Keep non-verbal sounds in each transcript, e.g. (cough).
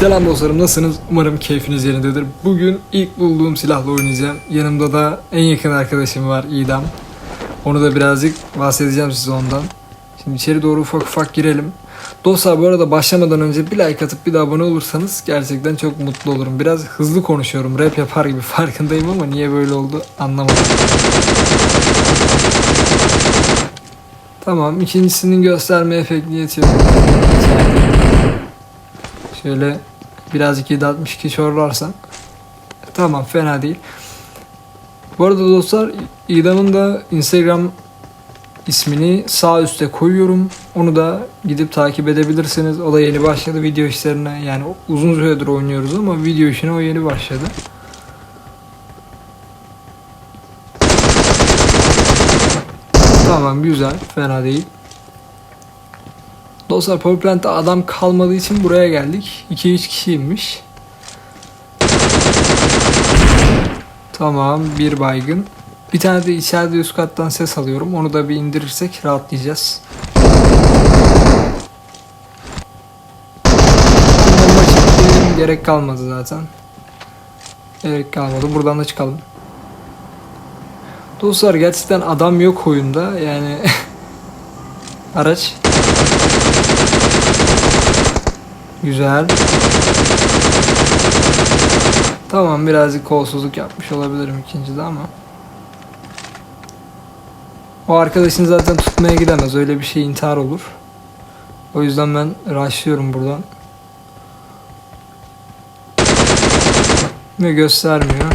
Selam dostlarım nasılsınız? Umarım keyfiniz yerindedir. Bugün ilk bulduğum silahla oynayacağım. Yanımda da en yakın arkadaşım var İdam. Onu da birazcık bahsedeceğim size ondan. Şimdi içeri doğru ufak ufak girelim. Dostlar bu arada başlamadan önce bir like atıp bir de abone olursanız gerçekten çok mutlu olurum. Biraz hızlı konuşuyorum. Rap yapar gibi (laughs) farkındayım ama niye böyle oldu anlamadım. Tamam ikincisinin gösterme efektini yetiyor. Şöyle birazcık 762 çorlarsam. Tamam fena değil. Bu arada dostlar İdam'ın da Instagram ismini sağ üstte koyuyorum. Onu da gidip takip edebilirsiniz. O da yeni başladı video işlerine. Yani uzun süredir oynuyoruz ama video işine o yeni başladı. Tamam güzel. Fena değil. Dostlar Powerplant'te adam kalmadığı için buraya geldik. 2-3 kişiymiş. Tamam bir baygın. Bir tane de içeride üst kattan ses alıyorum. Onu da bir indirirsek rahatlayacağız. Bomba çektiğim gerek kalmadı zaten. Gerek kalmadı. Buradan da çıkalım. Dostlar gerçekten adam yok oyunda. Yani (laughs) araç Güzel. Tamam birazcık kolsuzluk yapmış olabilirim ikincide ama. O arkadaşın zaten tutmaya gidemez. Öyle bir şey intihar olur. O yüzden ben rushlıyorum buradan. Ve göstermiyor.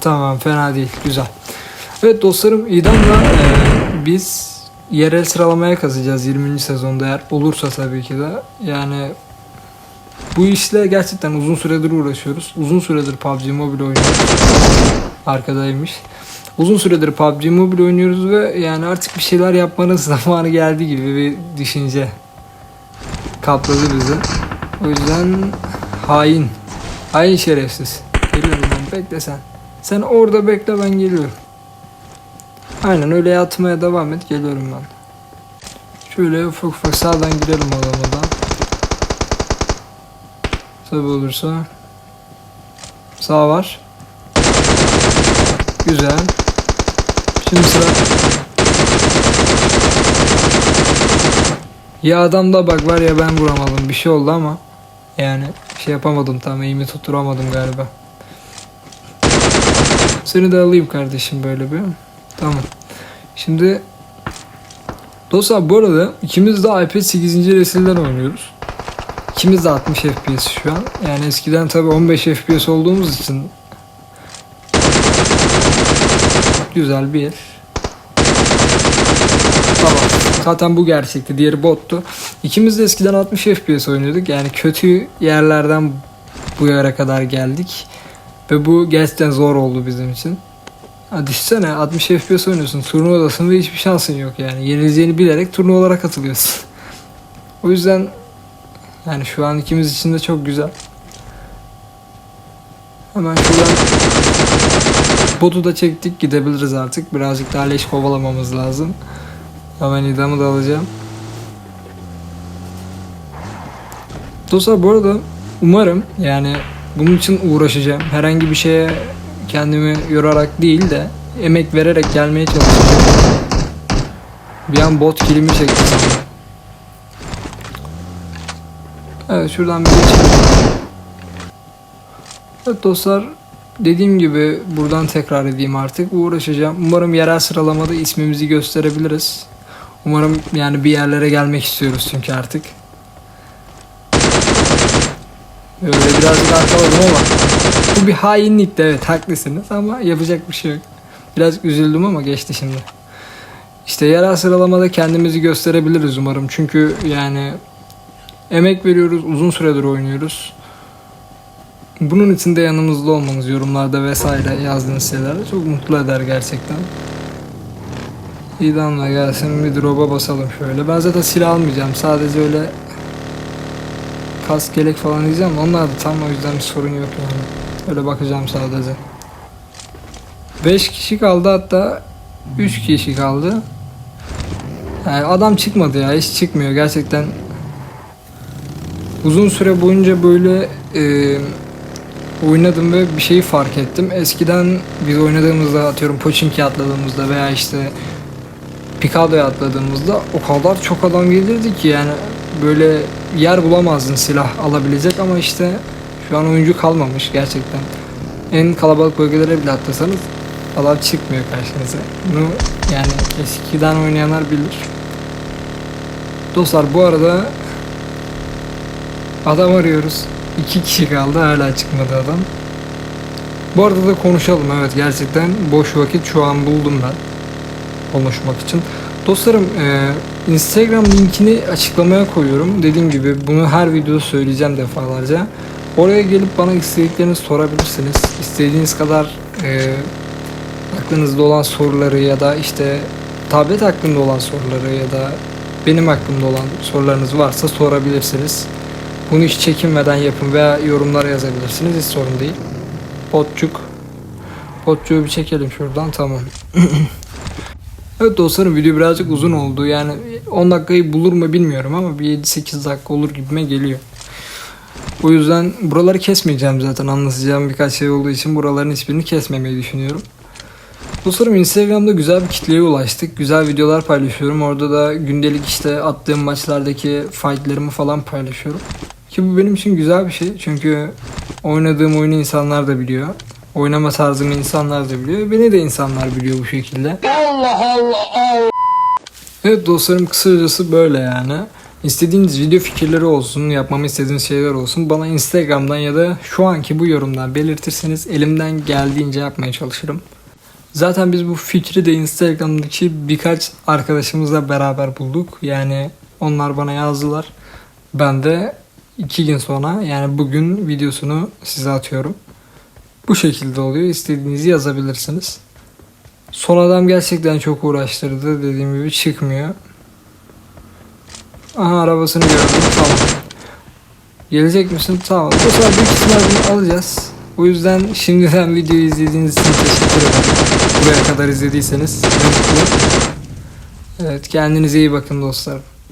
Tamam fena değil. Güzel. Evet dostlarım İdam'la e, biz yerel sıralamaya kazacağız 20. sezonda eğer olursa tabii ki de. Yani bu işle gerçekten uzun süredir uğraşıyoruz. Uzun süredir PUBG Mobile oynuyoruz. Arkadaymış. Uzun süredir PUBG Mobile oynuyoruz ve yani artık bir şeyler yapmanın (laughs) zamanı geldi gibi bir düşünce kapladı bizi. O yüzden hain. Hain şerefsiz. Geliyorum ben bekle sen. Sen orada bekle ben geliyorum. Aynen öyle yatmaya devam et geliyorum ben. Şöyle ufak ufak sağdan girelim adamadan. Tabi olursa. Sağ var. Güzel. Şimdi sıra. Ya adamda bak var ya ben vuramadım bir şey oldu ama yani şey yapamadım tam eğimi tutturamadım galiba. Seni de alayım kardeşim böyle bir. Tamam. Şimdi dostlar bu arada ikimiz de iPad 8. nesilden oynuyoruz. İkimiz de 60 FPS şu an. Yani eskiden tabi 15 FPS olduğumuz için güzel bir Tamam. Zaten bu gerçekti. Diğeri bottu. İkimiz de eskiden 60 FPS oynuyorduk. Yani kötü yerlerden bu yere kadar geldik. Ve bu gerçekten zor oldu bizim için. Ha düşünsene 60 FPS oynuyorsun turnuvadasın ve hiçbir şansın yok yani. Yenileceğini bilerek turnuvalara katılıyorsun. o yüzden yani şu an ikimiz için de çok güzel. Hemen şuradan botu da çektik gidebiliriz artık. Birazcık daha leş kovalamamız lazım. Hemen idamı da alacağım. Dostlar bu arada umarım yani bunun için uğraşacağım. Herhangi bir şeye kendimi yorarak değil de emek vererek gelmeye çalışacağım. Bir an bot kilimi çekti sanırım. Evet şuradan bir geçelim. Evet dostlar dediğim gibi buradan tekrar edeyim artık uğraşacağım. Umarım yerel sıralamada ismimizi gösterebiliriz. Umarım yani bir yerlere gelmek istiyoruz çünkü artık. Böyle birazcık arkaladım ama bu bir hainlikti evet haklısınız ama yapacak bir şey yok. Biraz üzüldüm ama geçti şimdi. İşte yerel sıralamada kendimizi gösterebiliriz umarım. Çünkü yani emek veriyoruz, uzun süredir oynuyoruz. Bunun için de yanımızda olmanız yorumlarda vesaire yazdığınız şeyler çok mutlu eder gerçekten. İdamla gelsin bir drop'a basalım şöyle. Ben zaten silah almayacağım. Sadece öyle kask gelek falan diyeceğim. Onlar da tam o yüzden bir sorun yok yani. Öyle bakacağım sadece. 5 kişi kaldı hatta 3 kişi kaldı. Yani adam çıkmadı ya hiç çıkmıyor gerçekten uzun süre boyunca böyle e, oynadım ve bir şeyi fark ettim. Eskiden biz oynadığımızda atıyorum Pochinki atladığımızda veya işte Picado'ya atladığımızda o kadar çok adam gelirdi ki yani böyle yer bulamazdın silah alabilecek ama işte şu an oyuncu kalmamış gerçekten. En kalabalık bölgelere bile atlasanız adam çıkmıyor karşınıza. Bunu yani eskiden oynayanlar bilir. Dostlar bu arada adam arıyoruz. İki kişi kaldı hala çıkmadı adam. Bu arada da konuşalım evet gerçekten boş vakit şu an buldum ben konuşmak için. Dostlarım e, Instagram linkini açıklamaya koyuyorum. Dediğim gibi bunu her videoda söyleyeceğim defalarca. Oraya gelip bana istediklerinizi sorabilirsiniz. İstediğiniz kadar e, aklınızda olan soruları ya da işte tablet hakkında olan soruları ya da benim hakkımda olan sorularınız varsa sorabilirsiniz. Bunu hiç çekinmeden yapın veya yorumlara yazabilirsiniz. Hiç sorun değil. Potçuk. Potçuğu bir çekelim şuradan tamam. (clears throat) Evet dostlarım video birazcık uzun oldu. Yani 10 dakikayı bulur mu bilmiyorum ama bir 7-8 dakika olur gibime geliyor. O yüzden buraları kesmeyeceğim zaten anlatacağım birkaç şey olduğu için buraların hiçbirini kesmemeyi düşünüyorum. Dostlarım Instagram'da güzel bir kitleye ulaştık. Güzel videolar paylaşıyorum. Orada da gündelik işte attığım maçlardaki fightlarımı falan paylaşıyorum. Ki bu benim için güzel bir şey. Çünkü oynadığım oyunu insanlar da biliyor. Oynama tarzımı insanlar da biliyor. Beni de insanlar biliyor bu şekilde. Evet dostlarım kısacası böyle yani. İstediğiniz video fikirleri olsun, yapmamı istediğiniz şeyler olsun bana Instagram'dan ya da şu anki bu yorumdan belirtirseniz elimden geldiğince yapmaya çalışırım. Zaten biz bu fikri de Instagram'daki birkaç arkadaşımızla beraber bulduk. Yani onlar bana yazdılar. Ben de iki gün sonra yani bugün videosunu size atıyorum. Bu şekilde oluyor. İstediğinizi yazabilirsiniz. Son adam gerçekten çok uğraştırdı. Dediğim gibi çıkmıyor. Aha arabasını gördüm. Tamam. Gelecek misin? Tamam. Bu sefer büyük ihtimal bunu alacağız. O yüzden şimdiden videoyu izlediğiniz için teşekkür ederim. Buraya kadar izlediyseniz. Evet kendinize iyi bakın dostlarım.